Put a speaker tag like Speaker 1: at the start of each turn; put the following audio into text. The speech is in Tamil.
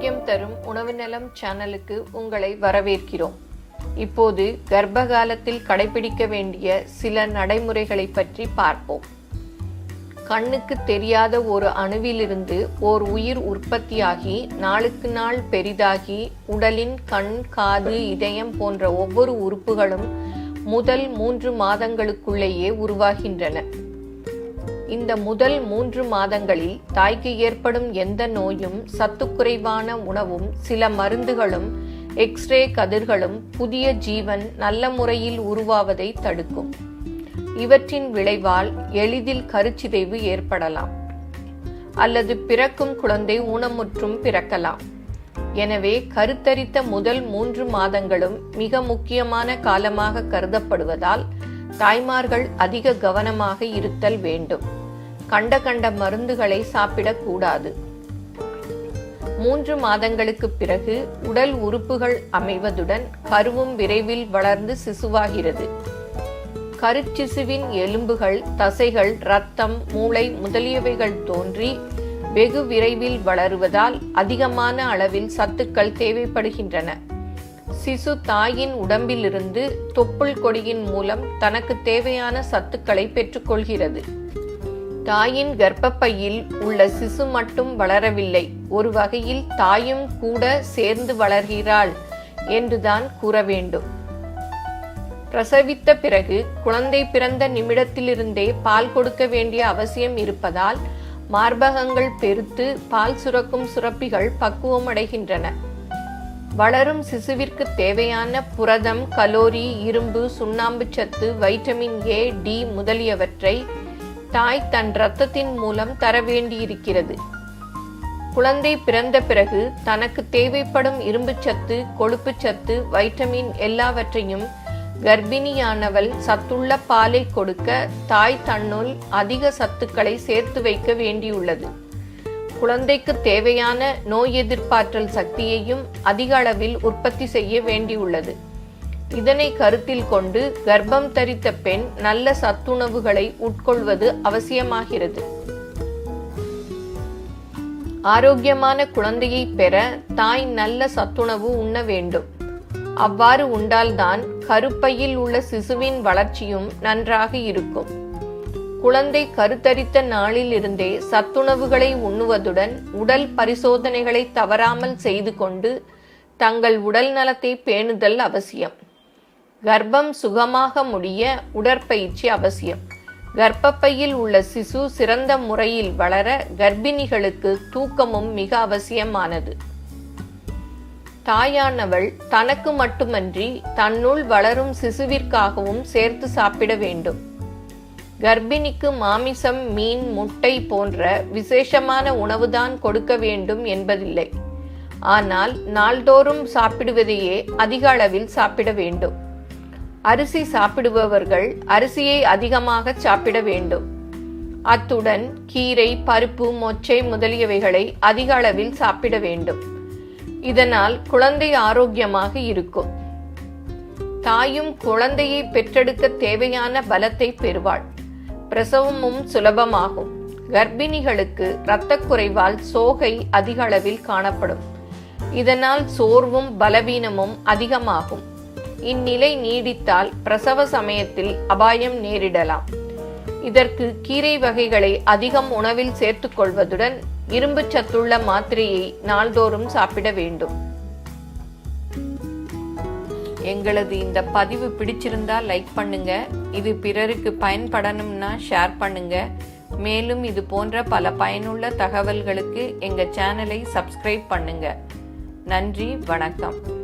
Speaker 1: ஆரோக்கியம் தரும் உணவு நலம் சேனலுக்கு உங்களை வரவேற்கிறோம். இப்போது கர்ப்ப காலத்தில் கடைபிடிக்க வேண்டிய சில நடைமுறைகளை பற்றி பார்ப்போம். கண்ணுக்கு தெரியாத ஒரு அணுவிலிருந்து ஓர் உயிர் உற்பத்தியாகி நாளுக்கு நாள் பெரிதாகி உடலின் கண் காது இதயம் போன்ற ஒவ்வொரு உறுப்புகளும் முதல் மூன்று மாதங்களுக்குள்ளேயே உருவாகின்றன. இந்த முதல் மூன்று மாதங்களில் தாய்க்கு ஏற்படும் எந்த நோயும் சத்துக்குறைவான உணவும் சில மருந்துகளும் எக்ஸ்ரே கதிர்களும் புதிய ஜீவன் நல்ல முறையில் உருவாவதை தடுக்கும். இவற்றின் விளைவால் எளிதில் கருச்சிதைவு ஏற்படலாம். அல்லது பிறக்கும் குழந்தை ஊனமுற்றும் பிறக்கலாம். எனவே கருத்தரித்த முதல் மூன்று மாதங்களும் மிக முக்கியமான காலமாக கருதப்படுவதால் தாய்மார்கள் அதிக கவனமாக இருத்தல் வேண்டும். கண்ட கண்ட மருந்துகளை சாப்பிடக்கூடாது. மூன்று மாதங்களுக்கு பிறகு உடல் உறுப்புகள் அமைவதுடன் கருவும் விரைவில் வளர்ந்து சிசுவாகிறது. கருச்சிசுவின் எலும்புகள் தசைகள் இரத்தம் மூளை முதலியவைகள் தோன்றி வெகு விரைவில் வளருவதால் அதிகமான அளவில் சத்துக்கள் தேவைப்படுகின்றன. சிசு தாயின் உடம்பிலிருந்து தொப்புள் கொடியின் மூலம் தனக்கு தேவையான சத்துக்களை பெற்றுக்கொள்கிறது. தாயின் கர்ப்பப்பையில் உள்ள சிசு மட்டும் வளரவில்லை. ஒரு வகையில் தாயும் கூட சேர்ந்து வளர்கிறாள் என்றுதான் கூற வேண்டும். பிரசவித்த பிறகு குழந்தை பிறந்த நிமிடத்திலிருந்தே பால் கொடுக்க வேண்டிய அவசியம் இருப்பதால் மார்பகங்கள் பெருத்து பால் சுரக்கும் சுரப்பிகள் பக்குவமடைகின்றன வளரும் சிசுவிற்கு தேவையான புரதம் கலோரி இரும்பு சுண்ணாம்பு சத்து வைட்டமின் ஏ டி முதலியவற்றை தாய் தன் இரத்தத்தின் மூலம் தர வேண்டியிருக்கிறது. குழந்தை பிறந்த பிறகு தனக்கு தேவைப்படும் இரும்புச்சத்து கொழுப்புச்சத்து வைட்டமின் எல்லாவற்றையும் கர்ப்பிணியானவள் சத்துள்ள பாலை கொடுக்க தாய் தன்னுள் அதிக சத்துக்களை சேர்த்து வைக்க வேண்டியுள்ளது. குழந்தைக்கு தேவையான நோய் எதிர்ப்பாற்றல் சக்தியையும் அதிக அளவில் உற்பத்தி செய்ய வேண்டியுள்ளது. இதனை கருத்தில் கொண்டு கர்ப்பம் தரித்த பெண் நல்ல சத்துணவுகளை உட்கொள்வது அவசியமாகிறது. ஆரோக்கியமான குழந்தையை பெற தாய் நல்ல சத்துணவு உண்ண வேண்டும். அவ்வாறு உண்டால்தான் கருப்பையில் உள்ள சிசுவின் வளர்ச்சியும் நன்றாக இருக்கும். குழந்தை கருத்தரித்த நாளிலிருந்தே சத்துணவுகளை உண்ணுவதுடன் உடல் பரிசோதனைகளை தவறாமல் செய்து கொண்டு தங்கள் உடல் நலத்தை பேணுதல் அவசியம். கர்ப்பம் சுகமாக முடிய உடற்பயிற்சி அவசியம். கர்ப்பப்பையில் உள்ள சிசு சிறந்த முறையில் வளர கர்ப்பிணிகளுக்கு தூக்கமும் மிக அவசியமானது. தாயானவள் தனக்கு மட்டுமன்றி தன்னுள் வளரும் சிசுவிற்காகவும் சேர்த்து சாப்பிட வேண்டும். கர்ப்பிணிக்கு மாமிசம் மீன் முட்டை போன்ற விசேஷமான உணவுதான் கொடுக்க வேண்டும் என்பதில்லை. ஆனால் நாள்தோறும் சாப்பிடுவதையே அதிக அளவில் சாப்பிட வேண்டும். அரிசி சாப்பிடுபவர்கள் அரிசியை அதிகமாக சாப்பிட வேண்டும். அத்துடன் கீரை பருப்பு மொச்சை முதலியவைகளை அதிக அளவில் சாப்பிட வேண்டும். இதனால் குழந்தை ஆரோக்கியமாக இருக்கும். தாயும் குழந்தையை பெற்றெடுக்க தேவையான பலத்தை பெறுவாள். பிரசவமும் சுலபமாகும். கர்ப்பிணிகளுக்கு இரத்த குறைவால் சோகை அதிக அளவில் காணப்படும். இதனால் சோர்வும் பலவீனமும் அதிகமாகும். இந்நிலை நீடித்தால் பிரசவ சமயத்தில் அபாயம் நேரிடலாம். இதற்கு கீரை வகைகளை அதிகம் உணவில் சேர்த்துக் கொள்வதுடன் இரும்பு சத்துள்ள மாத்திரையை நாள்தோறும் சாப்பிட வேண்டும். எங்களது இந்த பதிவு பிடிச்சிருந்தா லைக் பண்ணுங்க. இது பிறருக்கு பயன்படணும்னா ஷேர் பண்ணுங்க. மேலும் இது போன்ற பல பயனுள்ள தகவல்களுக்கு எங்கள் சேனலை சப்ஸ்கிரைப் பண்ணுங்க. நன்றி வணக்கம்.